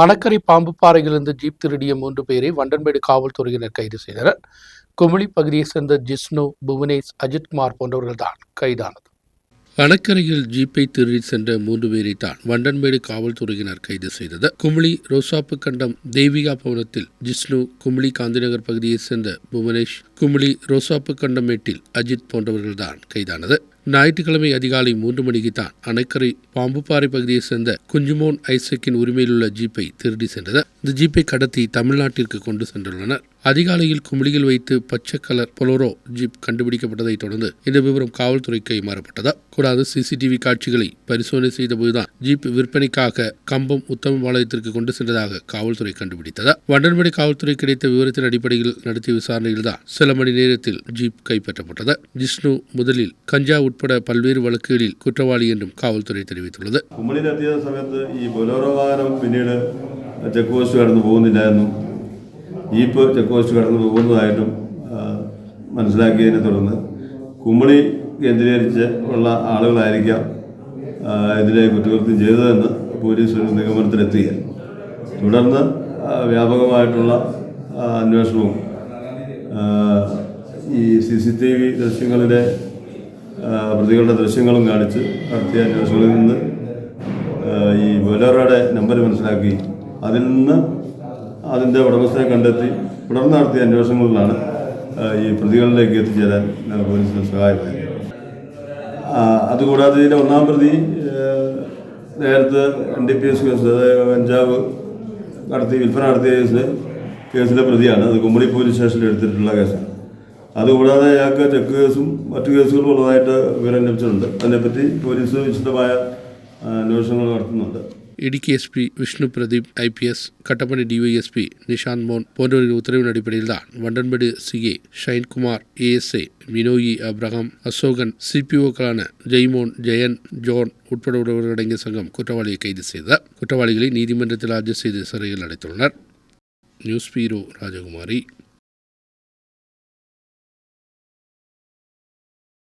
Anakkarai பாம்புப்பாறையிலிருந்து jeep திருடிய மூன்று பேரை வண்டன்பேடு காவல்துறையினர் கைது செய்தனர். குமிழி பகுதியைச் சேர்ந்த ஜிஷ்ணு புவனேஷ் அஜித்குமார் போன்றவர்கள்தான் கைதானது. அணக்கரையில் ஜீப்பை திருடி சென்ற மூன்று பேரை தான் வண்டன்மேடு காவல்துறையினர் கைது செய்தது. குமிளி ரோசாப்பு கண்டம் தேவிகா பவனத்தில் ஜிஷ்ணு குமிளி காந்திநகர் பகுதியைச் சேர்ந்த புவனேஷ் குமிளி ரோசாப்பு கண்டமேட்டில் அஜித் போன்றவர்கள்தான் கைதானது. ஞாயிற்றுக்கிழமை அதிகாலை மூன்று மணிக்கு தான் அணைக்கரை பாம்புப்பாறை பகுதியைச் சேர்ந்த குஞ்சுமோன் ஐசக்கின் உரிமையிலுள்ள ஜீப்பை திருடி சென்றது. இந்த ஜீப்பை கடத்தி தமிழ்நாட்டிற்கு கொண்டு சென்றுள்ளனர். அதிகாலையில் குமிழியில் வைத்து பச்சை கலர் பொலோரோ ஜீப் கண்டுபிடிக்கப்பட்டதைத் தொடர்ந்து இந்த விவரம் காவல்துறைக்கு மாறப்பட்டதா. கூடாது சிசிடிவி காட்சிகளை பரிசோதனை செய்தபோதுதான் ஜீப் விற்பனைக்காக கம்பம் உத்தமபாளையத்திற்கு கொண்டு சென்றதாக காவல்துறை கண்டுபிடித்ததா. வண்டன்படி காவல்துறை கிடைத்த விவரத்தின் அடிப்படையில் நடத்திய விசாரணையில்தான் சில മണി നേരത്തിൽ ജീപ്പ് കൈപ്പറ്റപ്പെട്ടത്. ജിഷ്ണു മുതലിൽ കഞ്ചാവ് ഉൾപ്പെടെ പൽവേറ് വഴക്കുകളിൽ കുറ്റവാളി എന്നും കാവൽത്തുറയെ തെളിവിട്ടുള്ളത് കുമളിയിൽ സമയത്ത് ഈ ബൊലോറോ വാഹനം പിന്നീട് ചെക്ക് പോസ്റ്റ് കടന്നു പോകുന്നില്ല ജീപ്പ് ചെക്ക് പോസ്റ്റ് കടന്നു പോകുന്നതായിട്ടും മനസ്സിലാക്കിയതിനെ തുടർന്ന് കുമ്മളി കേന്ദ്രീകരിച്ച് ഉള്ള ആളുകളായിരിക്കാം ഇതിനെ കുറ്റകൃത്യം ചെയ്തതെന്ന് പോലീസ് ഒരു നിഗമനത്തിലെത്തുകയാണ് തുടർന്ന് വ്യാപകമായിട്ടുള്ള അന്വേഷണവും ഈ സി സി ടി വി ദൃശ്യങ്ങളിലെ പ്രതികളുടെ ദൃശ്യങ്ങളും കാണിച്ച് നടത്തിയ അന്വേഷണങ്ങളിൽ നിന്ന് ഈ ബൊലേറോയുടെ നമ്പർ മനസ്സിലാക്കി. അതിൽ നിന്ന് അതിന്റെ ഉടമസ്ഥനെ കണ്ടെത്തി തുടർന്ന് നടത്തിയ അന്വേഷണങ്ങളിലാണ് ഈ പ്രതികളിലേക്ക് എത്തിച്ചേരാൻ പോലീസിന് സഹായമായത് ആ, അതുകൂടാതെ ഇതിലെ ഒന്നാം പ്രതി നേരത്തെ N D P S case അതായത് പഞ്ചാബ് നടത്തി വിൽപ്പന നടത്തിയ കേസിൽ കേസിലെ പ്രതിയാണ് അത് കുമ്മളി പോലീസ് സ്റ്റേഷനിൽ എടുത്തിട്ടുള്ള കേസാണ് അതുകൂടാതെ അയാൾക്ക് ചെക്ക് കേസും മറ്റു കേസുകളും ഉള്ളതായിട്ട് വിവരം ലഭിച്ചിട്ടുണ്ട് അതിനെപ്പറ്റി പോലീസ് വിശദമായ ആ, അന്വേഷണങ്ങൾ നടത്തുന്നുണ്ട് Idukki SP Vishnu Pradeep IPS Kattappana DySP Nishanth Mon போன்றவர்களின் உத்தரவின் அடிப்படையில் தான் Vandanmedu CA Shinekumar ASI Vinoy Abraham Asokan சிபிஓக்களான Jaimon Jayan zone உட்பட உள்ளவர்கள் அடங்கிய சங்கம் குற்றவாளியை கைது செய்தார் குற்றவாளிகளை நீதிமன்றத்தில் ஆஜர் செய்து சிறையில் அடைத்துள்ளனர் ന്യൂസ് പീരോ രാജകുമാരി